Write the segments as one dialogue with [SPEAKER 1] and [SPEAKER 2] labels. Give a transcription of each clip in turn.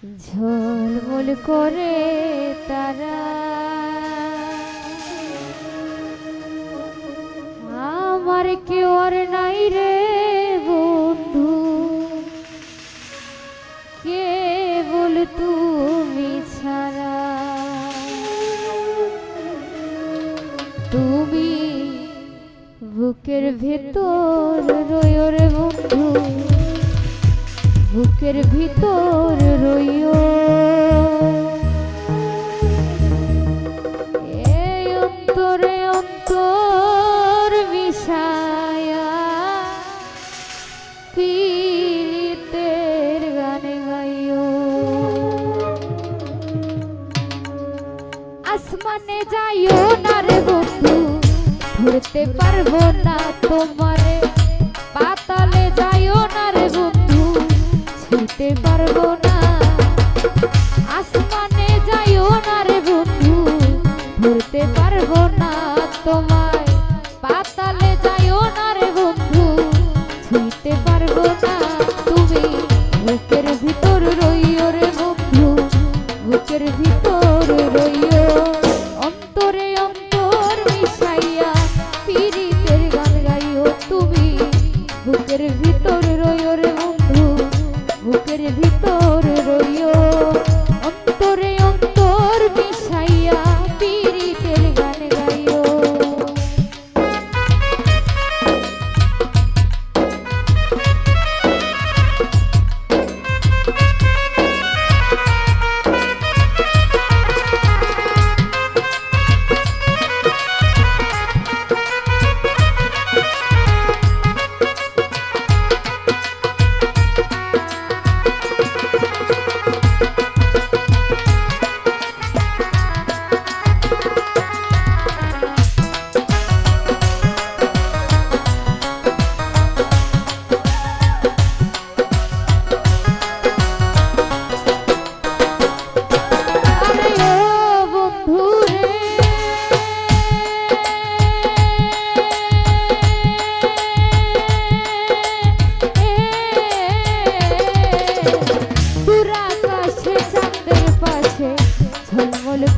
[SPEAKER 1] ঝলমল করে তারা। আমার কেউ আর নাই রে বন্ধু। কে বল তুমি ছাড়া। তুমি বুকের ভেতর রয়ে রে বন্ধু। বুকের ভিতর রইও। মিশায়া আসমানে যাইও না রে বন্ধু ঘুরতে পারব না তোমার ভুলতে পারব না।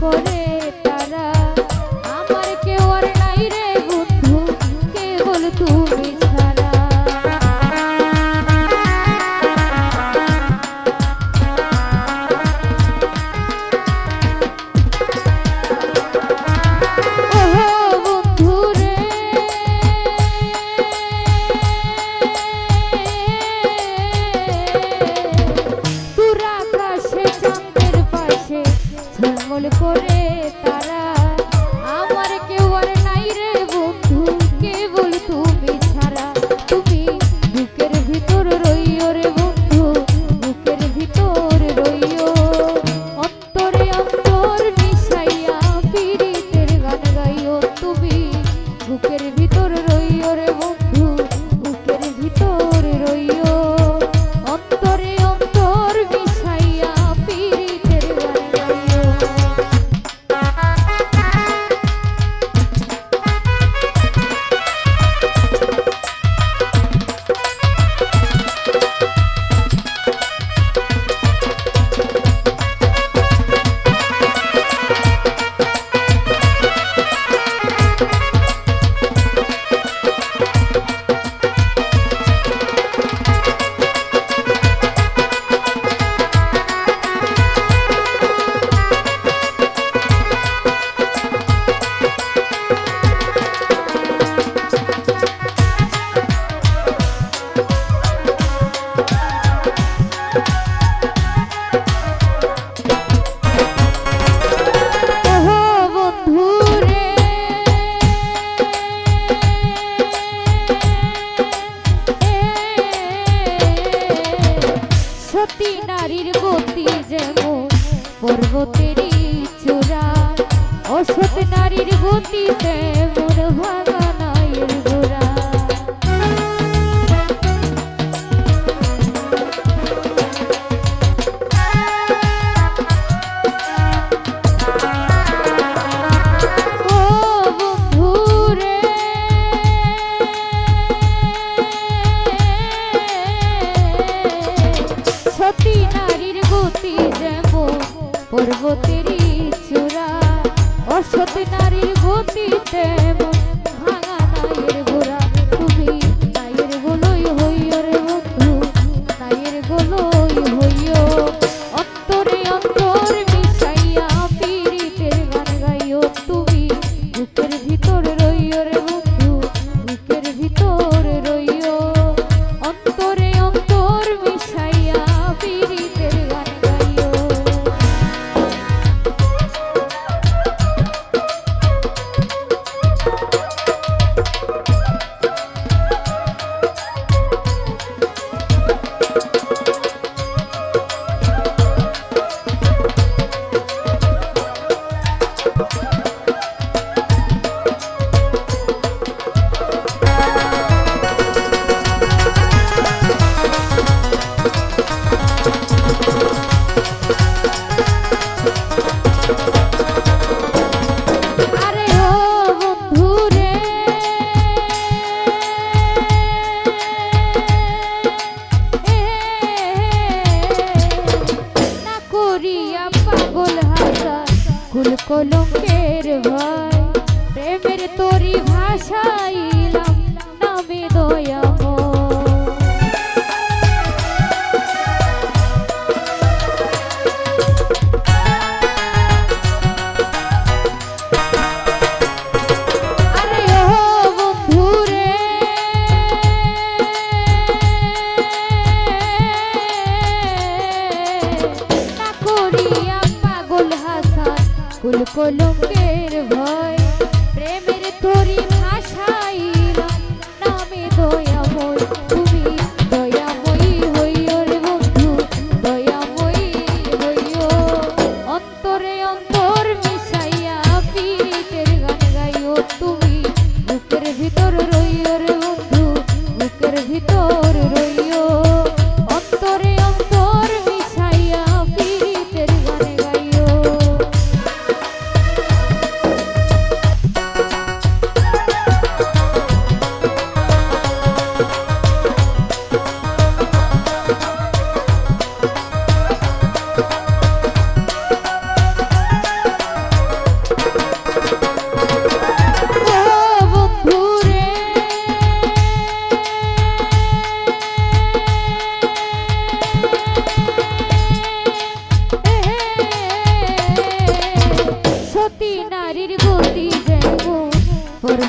[SPEAKER 1] পরে প্রতি নারীর গতি যেমন পর্বতেরই চূড়া অসৎ নারীর গতি তেমন ভাঙা নাইয়ের গোড়া there. কলঙ্কের ভয় কলঙ্কের ভয়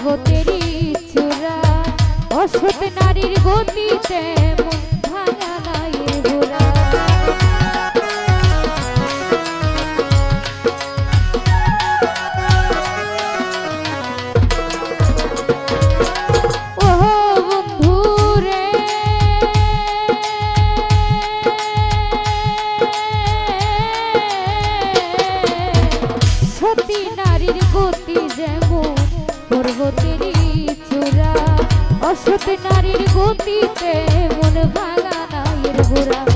[SPEAKER 1] জগতেরই চূড়া। অসৎ নারীর গতিতে ভাঙা নাই ঘোরা সতী নারীর গতি যেমন পর্বতেরই চূড়া অসত নারীর গতিতে মন ভাঙা গোড়া।